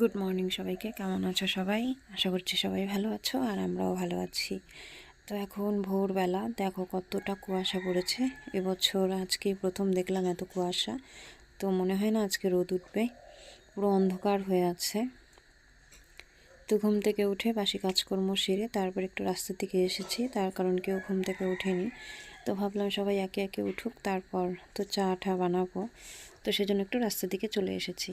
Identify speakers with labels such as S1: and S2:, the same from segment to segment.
S1: Good morning সবাইকে, কেমন আছো সবাই? আশা করছি সবাই ভালো আছো আর আমরাও ভালো আছি। তো এখন ভোরবেলা, দেখো কতটা কুয়াশা পড়েছে। এবছর আজকে প্রথম দেখলাম এত কুয়াশা। তো মনে হয় না আজকে রোদ উঠবে। পুরো অন্ধকার হয়ে আছে। তো ঘুম থেকে উঠে বাসি কাজকর্ম সেরে তারপর একটু রাস্তার দিকে এসেছি। তার কারণ কেউ ঘুম থেকে ওঠেনি। তো ভাবলাম সবাই একে একে উঠুক, তারপর তো চা টা বানাবো। তো সেজন্য একটু রাস্তার দিকে চলে এসেছি।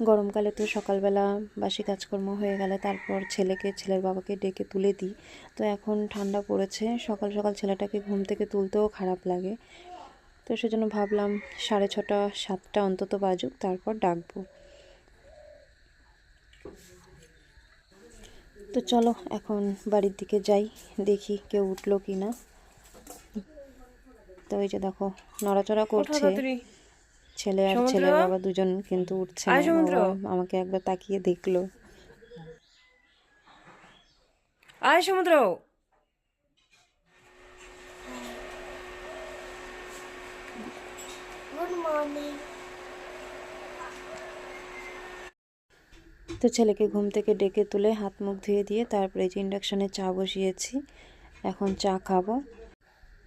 S1: গরমকালে তো সকালবেলা বাসি কাজকর্ম হয়ে গেলে তারপর ছেলেকে ছেলের বাবাকে ডেকে তুলে দিই। তো এখন ঠান্ডা পড়েছে সকাল সকাল ছেলেটাকে ঘুম থেকে তুলতেও খারাপ লাগে। তো সেজন্য ভাবলাম সাড়ে ছটা সাতটা অন্তত বাজুক তারপর ডাকবো। তো চলো এখন বাড়ির দিকে যাই দেখি কেউ উঠল কি না তো এই যে দেখো নড়াচড়া করছে। ছেলে আর? ছেলের বাবা দুজন কিন্তু উঠছে আমাকে একবার তাকিয়ে দেখল।
S2: আয় সমুদ্র।
S1: তো ছেলেকে ঘুম থেকে ডেকে তুলে হাত মুখ ধুয়ে দিয়ে তারপরে যে ইন্ডাকশানে চা বসিয়েছি এখন চা খাব।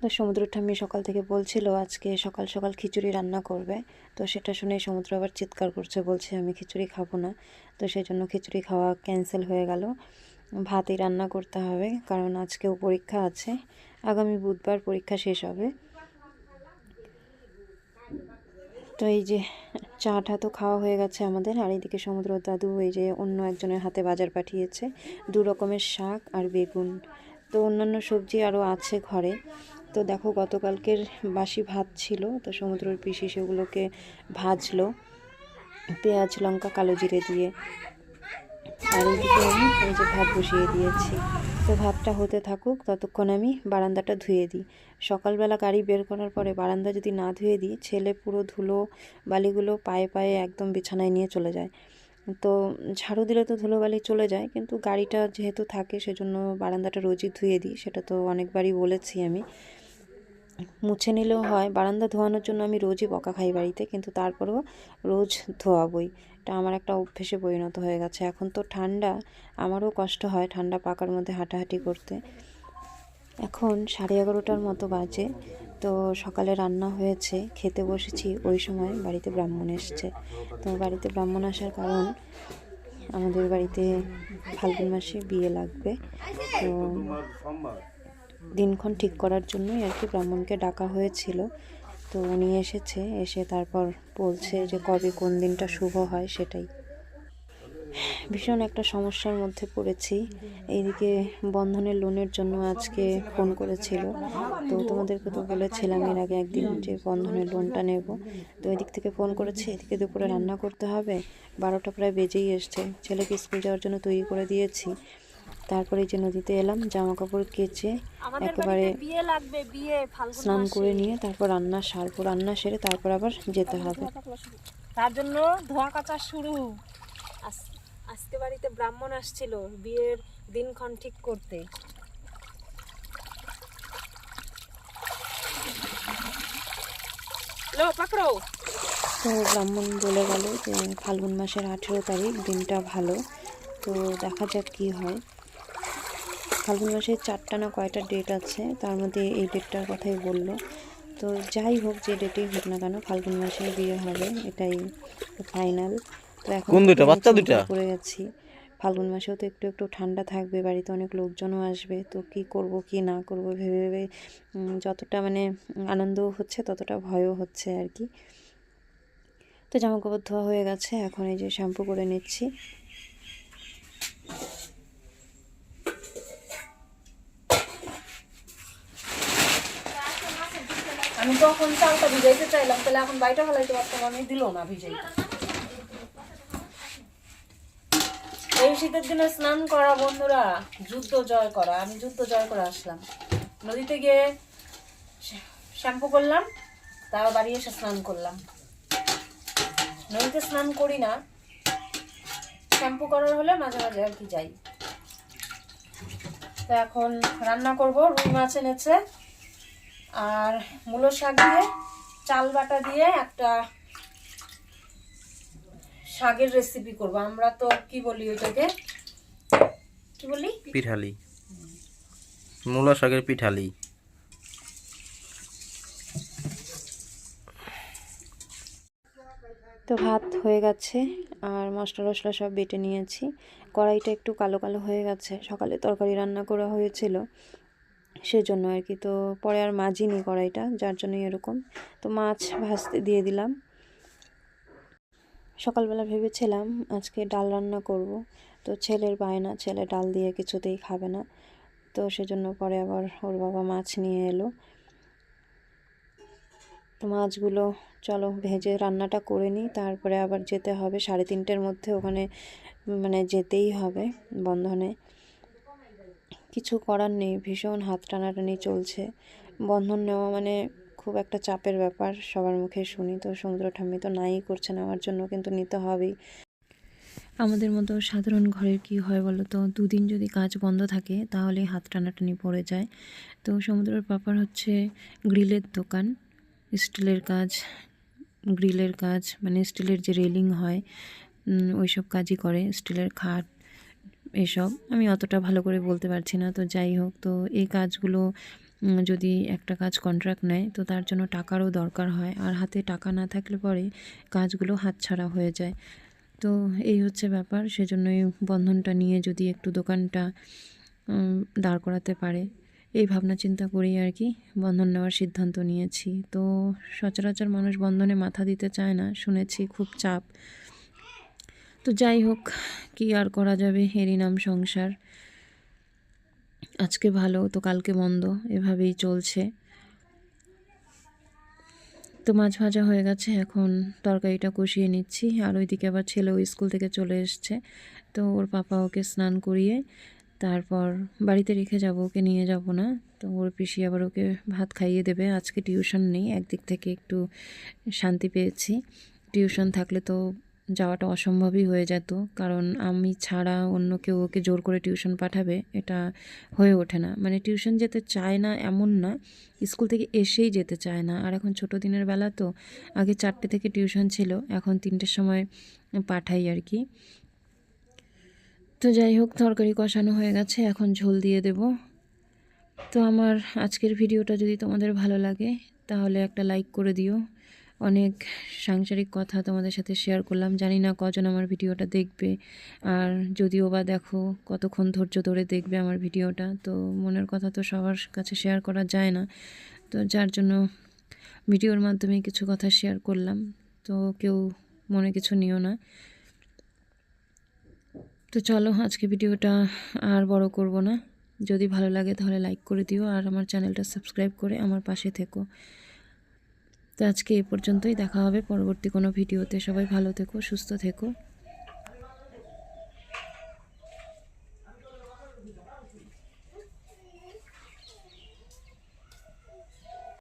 S1: তো সমুদ্র ঠাম্মি সকাল থেকে বলছিল আজকে সকাল সকাল খিচুড়ি রান্না করবে। তো সেটা শুনে সমুদ্র আবার চিৎকার করছে, বলছে আমি খিচুড়ি খাব না। তো সেই জন্য খিচুড়ি খাওয়া ক্যান্সেল হয়ে গেল। ভাতই রান্না করতে হবে, কারণ আজকেও পরীক্ষা আছে। আগামী বুধবার পরীক্ষা শেষ হবে। তো এই যে চাটা তো খাওয়া হয়ে গেছে আমাদের, আর এইদিকে সমুদ্র দাদু এই যে অন্য একজনের হাতে বাজার পাঠিয়েছে। দু রকমের শাক আর বেগুন। তো অন্যান্য সবজি আরও আছে ঘরে। তো দেখো, গতকালকের বাসি ভাত ছিল, তো সমুদ্রের পিসি সেগুলোকে ভাজলো, পেঁয়াজ, লঙ্কা, কালো জিরে দিয়ে। আর এইদিকে আমি এই যে ভাত বসিয়ে দিয়েছি। তো ভাতটা হতে থাকুক, ততক্ষণ আমি বারান্দাটা ধুয়ে দিই। সকালবেলা গাড়ি বের করার পরে বারান্দা যদি না ধুয়ে দিই, ছেলে পুরো ধুলো বালিগুলো পায়ে পায়ে একদম বিছানায় নিয়ে চলে যায়। তো ঝাড়ু দিলে তো ধুলোবালি চলে যায়, কিন্তু গাড়িটা যেহেতু থাকে, সেজন্য বারান্দাটা রোজই ধুয়ে দিই, সেটা তো অনেকবারই বলেছি আমি। মুছে নিলেও হয়। বারান্দা ধোয়ানোর জন্য আমি রোজই বকা খাই বাড়িতে, কিন্তু তারপরেও রোজ ধোয়াবই। এটা আমার একটা অভ্যেসে পরিণত হয়ে গেছে। এখন তো ঠান্ডা, আমারও কষ্ট হয় ঠান্ডা পাকার মধ্যে হাঁটাহাঁটি করতে। এখন সাড়ে এগারোটার মতো বাজে, তো সকালে রান্না হয়েছে, খেতে বসেছি ওই সময় বাড়িতে ব্রাহ্মণ এসছে। তো বাড়িতে ব্রাহ্মণ আসার কারণ আমাদের বাড়িতে ফাল্গুন মাসে বিয়ে লাগবে। তো দিনক্ষণ ঠিক করার জন্যই আর কি ব্রাহ্মণকে ডাকা হয়েছিল। তো উনি এসেছে, এসে তারপর বলছে যে কবে কোন দিনটা শুভ হয় সেটাই। ভীষণ একটা সমস্যার মধ্যে পড়েছি। এইদিকে বন্ধনের লোনের জন্য আজকে ফোন করেছিল। তো তোমাদেরকে তো বলেছিলাম এর আগে একদিন যে বন্ধনের লোনটা নেব। তো এদিক থেকে ফোন করেছে, এদিকে দুপুরে রান্না করতে হবে। বারোটা প্রায় বেজেই এসছে। ছেলেকে স্কুল যাওয়ার জন্য তৈরি করে দিয়েছি। তারপরে যে নদীতে এলাম জামা কাপড় কেচে একেবারে স্নান করে নিয়ে তারপর রান্না সারবো রান্না সেরে তারপর আবার যেতে হবে।
S2: তার জন্য ধোয়া কাচা শুরু। আজ- আজকে বাড়িতে ব্রাহ্মণ আসছিল বিয়ের দিনক্ষণ ঠিক করতে।
S1: তো ব্রাহ্মণ বলে গেল যে ফাল্গুন মাসের আঠেরো তারিখ দিনটা ভালো। তো দেখা যাক কি হয়। ফাল্গুন মাসের চারটা না কয়টা ডেট আছে তার মধ্যে এই ডেটটার কথাই বলল। তো যাই হোক যে ডেটেই হোক না কেন ফাল্গুন মাসে বিয়ে হবে এটাই ফাইনাল তো এখন
S3: কোন বাচ্চা দুইটা?
S1: পড়ে গেছি ফাল্গুন মাসেও তো একটু একটু ঠান্ডা থাকবে বাড়িতে অনেক লোকজনও আসবে তো কি করব কি না করব ভেবে ভেবে যতটা মানে আনন্দও হচ্ছে ততটা ভয়ও হচ্ছে আর কি। তো জামা কাপড় ধোয়া হয়ে গেছে এখন এই যে শ্যাম্পু করে নিচ্ছি।
S2: আমি তখন চালটা ভিজাইতে চাইলাম, তাহলে এখন বাইটা ফেলাইতে পারতাম, আমি দিল না ভিজাইতে। এই শীতের দিনে স্নান করা বন্ধুরা, যুদ্ধ জয় করা, আমি যুদ্ধ জয় করে আসলাম। নদীতে গিয়ে শ্যাম্পু করলাম তাও বাড়ি এসে স্নান করলাম। নদীতে স্নান করি না, শ্যাম্পু করার হলে মাঝে মাঝে আর কি যাই। তো এখন রান্না করব, রুই মাছ এনেছে। আর মূলো শাক দিয়ে চাল বাটা দিয়ে একটা শাকের রেসিপি করব। আমরা তো কি বলি ওইটাকে? কি বলি?
S3: পিঠালি। মূলা শাকের পিঠালি।
S1: তো ভাত হয়ে গেছে আর মশলা টশলা সব বেটে নিয়েছি। কড়াইটা একটু কালো কালো হয়ে গেছে। সকালে তরকারি রান্না করা হয়েছিল। সেজন্য আর কি। তো পরে আর মাজিনি কড়াইটা, যার জন্য এরকম। তো মাছ ভাজতে দিয়ে দিলাম। সকালবেলা ভেবেছিলাম আজকে ডাল রান্না করব। তো ছেলের বায়না, ছেলে ডাল দিয়ে কিছুতেই খাবে না। তো সেজন্য পরে আবার ওর বাবা মাছ নিয়ে এলো। তো মাছগুলো চলো ভেজে রান্নাটা করে নিই। তারপরে আবার যেতে হবে সাড়ে তিনটের মধ্যে। ওখানে মানে যেতেই হবে বন্ধনে। কিছু করার নেই, ভীষণ হাত টানাটানি চলছে। বন্ধন নেওয়া মানে খুব একটা চাপের ব্যাপার, সবার মুখে শুনি তো, সমুদ্র ঠাম্মি তো নাই করছে নেওয়ার জন্য, কিন্তু নিতে হবেই। আমাদের মতো সাধারণ ঘরের কি হয় বলো তো? দুদিন যদি কাজ বন্ধ থাকে, তাহলে হাত টানাটানি পড়ে যায়। তো সমুদ্রের পাপার হচ্ছে গ্রিলের দোকান, স্টিলের কাজ, গ্রিলের কাজ মানে স্টিলের যে রেলিং হয় ওইসব কাজই করে, স্টিলের খাট এসব আমি অতটা ভালো করে বলতে পারছি না। তো যাই হোক, তো এই কাজগুলো যদি একটা কাজ কন্ট্রাক্ট নেয়, তো তার জন্য টাকারও দরকার হয়। আর হাতে টাকা না থাকলে পরে কাজগুলো হাতছাড়া হয়ে যায়। তো এই হচ্ছে ব্যাপার। সেজন্যই বন্ধনটা নিয়ে যদি একটু দোকানটা দাঁড় করাতে পারে, এই ভাবনা চিন্তা করেই আর কি বন্ধন নেওয়ার সিদ্ধান্ত নিয়েছি। তো সচরাচর মানুষ বন্ধনে মাথা দিতে চায় না, শুনেছি খুব চাপ। তো যাই হোক, কি আর করা যাবে? এরই নাম সংসার। আজকে ভালো, তো কালকে মন্দ, এভাবেই চলছে। তো মাছ ভাজা হয়ে গেছে, এখন তরকারিটা কষিয়ে নিচ্ছি। আর ওইদিকে আবার ছেলেও স্কুল থেকে চলে এসছে। তো ওর পাপা ওকে স্নান করিয়ে তারপর বাড়িতে রেখে যাব, ওকে নিয়ে যাব না। তো ওর পিসি আবার ওকে ভাত খাইয়ে দেবে। আজকে টিউশন নেই, একদিক থেকে একটু শান্তি পেয়েছি। টিউশন থাকলে তো যাওয়াটা অসম্ভবই হয়ে যেত। কারণ আমি ছাড়া অন্য কেউ ওকে জোর করে টিউশন পাঠাবে, এটা হয়ে ওঠে না। মানে টিউশন যেতে চায় না এমন না, স্কুল থেকে এসেই যেতে চায় না। আর এখন ছোটো দিনের বেলা তো, আগে চারটে থেকে টিউশন ছিল, এখন তিনটের সময় পাঠাই আর কি। তো যাই হোক, তরকারি কষানো হয়ে গেছে, এখন ঝোল দিয়ে দেব। তো আমার আজকের ভিডিওটা যদি তোমাদের ভালো লাগে, তাহলে একটা লাইক করে দিও। অনেক সাংসারিক কথা তোমাদের সাথে শেয়ার করলাম। জানি না কজন আমার ভিডিওটা দেখবে। আর যদিও বা দেখো কতক্ষণ ধৈর্য ধরে দেখবে আমার ভিডিওটা, তো মনের কথা তো সবার কাছে শেয়ার করা যায় না। তো যার জন্য ভিডিওর মাধ্যমে কিছু কথা শেয়ার করলাম। তো কেউ মনে কিছু নিও না। তো চলো আজকে ভিডিওটা আর বড় করব না। যদি ভালো লাগে তাহলে লাইক করে দিও। আর আমার চ্যানেলটা সাবস্ক্রাইব করে আমার পাশে থেকো। তো আজকে এ পর্যন্তই। দেখা হবে পরবর্তী কোনো ভিডিওতে। সবাই ভালো থেকো সুস্থ থেকো।